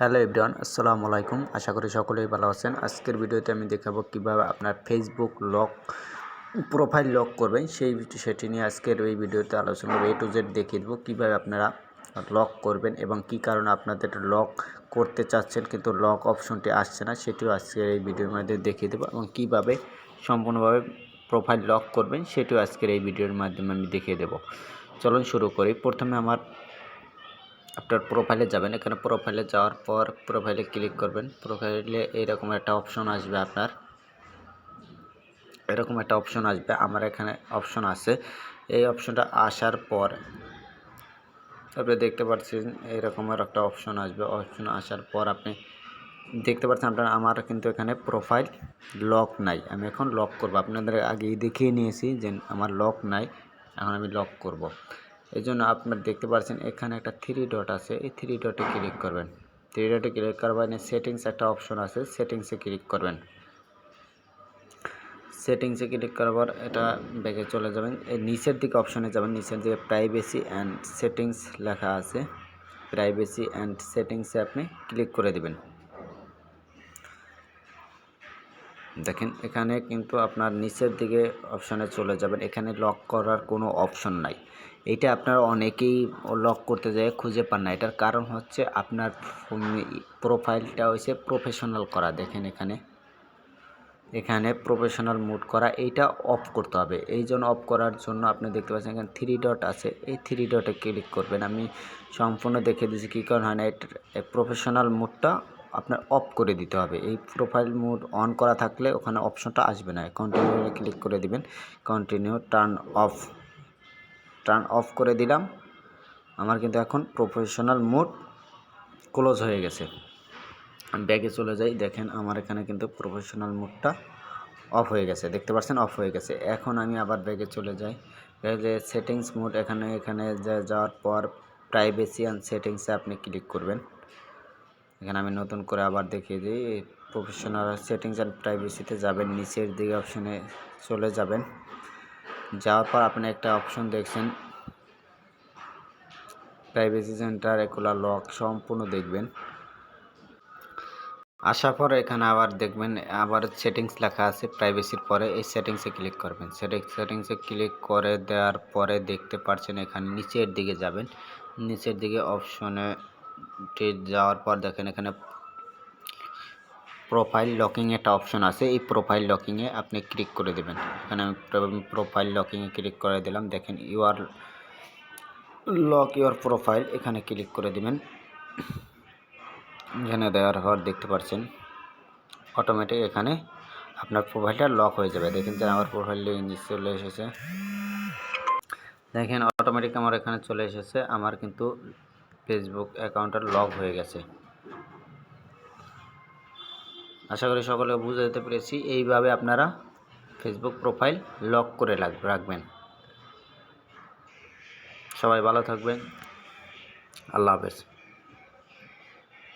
Hello everyone, আসসালামু আলাইকুম। আশা করি সকলেই ভালো আছেন। আজকের ভিডিওতে আমি দেখাবো কীভাবে আপনার ফেসবুক লক প্রোফাইল লক করবেন। সেই সেটি নিয়ে আজকের এই ভিডিওতে আলোচনা এ টু জেড দেখিয়ে দেবো কীভাবে আপনারা লক করবেন এবং কি কারণে আপনাদের লক করতে চাচ্ছেন, কিন্তু লক অপশনটি আসছে না। সেটিও আজকের এই ভিডিওর মধ্যে দেখিয়ে দেবো এবং কীভাবে সম্পূর্ণভাবে প্রোফাইল লক করবেন, সেটিও আজকের এই ভিডিওর মাধ্যমে আমি দেখিয়ে দেবো। চলুন শুরু করি। প্রথমে আমার আপনার প্রোফাইলে যাবেন। এখানে প্রোফাইলে যাওয়ার পর প্রোফাইলে ক্লিক করবেন। প্রোফাইলে এরকম একটা অপশন আসবে আপনার। এরকম একটা অপশন আসবে। আমার এখানে অপশন আছে। এই অপশনটা আসার পর আপনি দেখতে পাচ্ছেন এরকমের একটা অপশন আসবে। অপশন আসার পর আপনি দেখতে পাচ্ছেন আপনার, আমার কিন্তু এখানে প্রোফাইল লক নাই। আমি এখন লক করব। আপনাদের আগেই দেখিয়ে নিয়েছি যে আমার লক নাই। এখন আমি লক করব। এই জন্য আপনার দেখতে পাচ্ছেন এখানে একটা থ্রি ডট আছে। এই থ্রি ডটে ক্লিক করবেন। থ্রি ডটে ক্লিক করবেন সেটিংস একটা অপশন আছে সেটিংসে ক্লিক করবেন। সেটিংসে ক্লিক করার পর এটা ব্যাগে চলে যাবেন। এই নিচের দিকে অপশনে যাবেন, নিচের দিকে প্রাইভেসি অ্যান্ড সেটিংস লেখা আছে। প্রাইভেসি অ্যান্ড সেটিংসে আপনি ক্লিক করে দিবেন। দেখেন, এখানে কিন্তু আপনার নিচের দিকে অপশানে চলে যাবেন। এখানে লক করার কোনো অপশন নাই। এটা আপনারা অনেকেই লক করতে যায় খুঁজে পান না। এটার কারণ হচ্ছে আপনার প্রোফাইলটা হয়েছে প্রফেশনাল করা। দেখেন এখানে। এখানে প্রফেশনাল মুড করা। এইটা অফ করতে হবে। এই জন্য অফ করার জন্য আপনি দেখতে পাচ্ছেন এখানে থ্রি ডট আছে। এই থ্রি ডটে ক্লিক করবেন। আমি সম্পূর্ণ দেখে দিয়েছি কী কারণ হয় না। এটা প্রফেশনাল মুডটা আপনার অফ করে দিতে হবে। এই প্রোফাইল মোড অন করা থাকলে ওখানে অপশনটা আসবে না। কন্টিনিউ ক্লিক করে দিবেন। Continue turn off turn off করে দিলাম। আমার কিন্তু এখন প্রফেশনাল মুড ক্লোজ হয়ে গেছে। আমি ব্যাগে চলে যাই। দেখেন আমার এখানে কিন্তু প্রফেশনাল মোডটা অফ হয়ে গেছে। দেখতে পাচ্ছেন? অফ হয়ে গেছে। এখন আমি আবার ব্যাগে চলে যাই। ব্যাগে সেটিংস মোড এখানে এখানে যাওয়ার পর প্রাইভেসি অ্যান্ড সেটিংসে আপনি ক্লিক করবেন। এখানে আমি নতুন করে আবার দেখিয়ে দিই। প্রফেশনাল সেটিংস অ্যান্ড প্রাইভেসিতে যাবেন, নিচের দিকে অপশনে চলে যাবেন। যাওয়ার পর আপনি একটা অপশন দেখছেন। প্রাইভেসি সেন্টার এগুলা লক সম্পূর্ণ দেখবেন। আসার পর এখানে আবার দেখবেন, আবার সেটিংস লেখা আছে প্রাইভেসির পরে। এই সেটিংসে ক্লিক করবেন। সেটিংস সেটিংসে ক্লিক করে দেওয়ার পরে দেখতে পাচ্ছেন এখানে নিচের দিকে যাবেন। নিচের দিকে অপশনে যাওয়ার পর দেখেন এখানে প্রোফাইল লকিং একটা অপশন আছে। এই প্রোফাইল লকিংয়ে আপনি ক্লিক করে দেবেন। এখানে আমি প্রোফাইল লকিংয়ে ক্লিক করে দিলাম। দেখেন you are lock your profile এখানে ক্লিক করে দিবেন। এখানে দেওয়ার পর দেখতে পাচ্ছেন অটোমেটিক এখানে আপনার প্রোফাইলটা লক হয়ে যাবে। দেখেন যে আমার প্রোফাইল চলে এসেছে। দেখেন অটোমেটিক আমার এখানে চলে এসেছে। আমার কিন্তু ফেসবুক অ্যাকাউন্টটা লক হয়ে গেছে। আশা করি সকলে বুঝে যেতে পেরেছি। এইভাবে আপনারা ফেসবুক প্রোফাইল লক করে রাখবেন। সবাই ভালো থাকবেন। আল্লাহ হাফেজ।